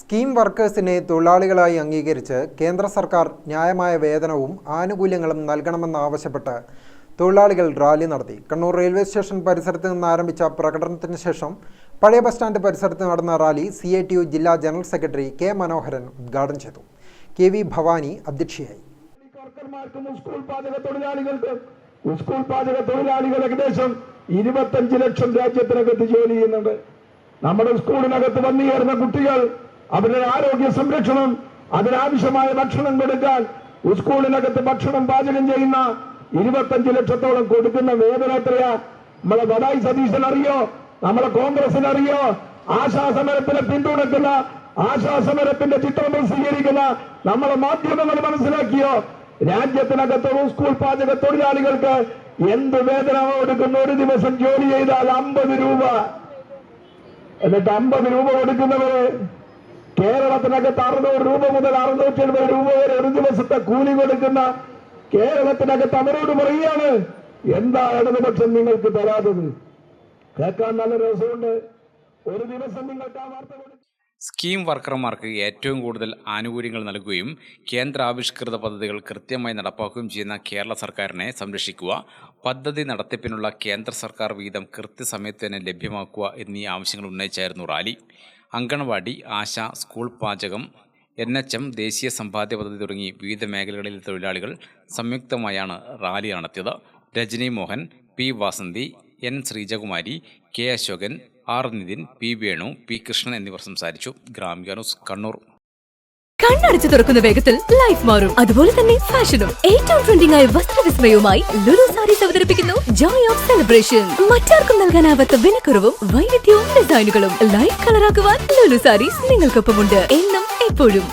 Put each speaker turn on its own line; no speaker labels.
Scheme വർക്കേഴ്സിനെ തൊഴിലാളികളായി അംഗീകരിച്ച് കേന്ദ്ര സർക്കാർ ന്യായമായ വേതനവും ആനുകൂല്യങ്ങളും നൽകണമെന്നാവശ്യപ്പെട്ട് തൊഴിലാളികൾ റാലി നടത്തി. കണ്ണൂർ റെയിൽവേ സ്റ്റേഷൻ പരിസരത്ത് നിന്ന് ആരംഭിച്ച പ്രകടനത്തിന് ശേഷം പഴയ ബസ് സ്റ്റാൻഡ് പരിസരത്ത് നടന്ന rally C I T U ജില്ലാ ജനറൽ സെക്രട്ടറി കെ മനോഹരൻ ഉദ്ഘാടനം ചെയ്തു. കെ വി ഭവാനി അധ്യക്ഷയായി.
സ്കൂൾ സ്കൂൾ ഇരുപത്തഞ്ച് ലക്ഷം രാജ്യത്തിനകത്ത് ജോലി ചെയ്യുന്നുണ്ട്. നമ്മുടെ സ്കൂളിനകത്ത് വന്നുചേർന്ന കുട്ടികൾ അവരുടെ ആരോഗ്യ സംരക്ഷണം അതിനാവശ്യമായ ഭക്ഷണം കൊടുക്കാൻ സ്കൂളിനകത്ത് ഭക്ഷണം പാചകം ചെയ്യുന്ന ഇരുപത്തഞ്ച് ലക്ഷത്തോളം കൊടുക്കുന്ന വേദന എത്രയാ? നമ്മളെ വടായി സതീശൻ അറിയോ? നമ്മളെ കോൺഗ്രസിന് അറിയോ? ആശാസമരത്തിനെ പിന്തുണക്കുന്ന ആശാസമരത്തിന്റെ ചിത്രം സ്വീകരിക്കുന്ന നമ്മളെ മാധ്യമങ്ങൾ മനസ്സിലാക്കിയോ? രാജ്യത്തിനകത്ത് സ്കൂൾ പാചക തൊഴിലാളികൾക്ക് എന്ത് വേദന കൊടുക്കുന്ന? ഒരു ദിവസം ജോലി ചെയ്താൽ അമ്പത് രൂപ. എന്നിട്ട് അമ്പത് രൂപ കൊടുക്കുന്നവര് കേരളത്തിനകത്ത് അറുന്നൂറ് രൂപ മുതൽ അറുന്നൂറ്റി എഴുപത് രൂപ വരെ ഒരു ദിവസത്തെ കൂലി കൊടുക്കുന്ന കേരളത്തിനകത്ത് അവരോട് പറയുകയാണ് എന്താ ഇടതുപക്ഷം നിങ്ങൾക്ക് തരാത്തത്? കേൾക്കാൻ നല്ല രസമുണ്ട്. ഒരു ദിവസം നിങ്ങൾക്ക് ആ വാർത്ത കൊടുക്കും.
സ്കീം വർക്കർമാർക്ക് ഏറ്റവും കൂടുതൽ ആനുകൂല്യങ്ങൾ നൽകുകയും കേന്ദ്ര ആവിഷ്കൃത പദ്ധതികൾ കൃത്യമായി നടപ്പാക്കുകയും ചെയ്യുന്ന കേരള സർക്കാരിനെ സംരക്ഷിക്കുക പദ്ധതി നടത്തിപ്പിനുള്ള കേന്ദ്ര സർക്കാർ വീതം കൃത്യസമയത്ത് തന്നെ ലഭ്യമാക്കുക എന്നീ ആവശ്യങ്ങൾ ഉന്നയിച്ചായിരുന്നു റാലി. അങ്കണവാടി ആശ സ്കൂൾ പാചകം എൻ എച്ച് എം ദേശീയ സമ്പാദ്യ പദ്ധതി തുടങ്ങി വിവിധ മേഖലകളിലെ തൊഴിലാളികൾ സംയുക്തമായാണ് റാലി നടത്തിയത്. Rajani Mohan P Vasanthi N Sreejakumari K Asokan R Nithin P Venu P Krishnan എന്നിവർ സംസാരിച്ചു. ഗ്രാമിക ന്യൂസ് കണ്ണൂർ.
കണ്ണടച്ചു തുറക്കുന്ന വേഗത്തിൽ ലൈഫ് മാറും. അതുപോലെ തന്നെ ഫാഷനും. ഏറ്റവും ട്രെൻഡിംഗ് ആയ വസ്ത്രവിസ്മയവുമായി ലുലു അവതരിപ്പിക്കുന്നു ജോയ് ഓഫ് സെലിബ്രേഷൻ മറ്റാർക്കും നൽകാനാവാത്ത വിലക്കുറവും വൈവിധ്യവും ഡിസൈനുകളും ലൈഫ് കളറാക്കുവാൻ ലുലു സാരീസ് നിങ്ങൾക്കൊപ്പമുണ്ട്. എന്നും എപ്പോഴും.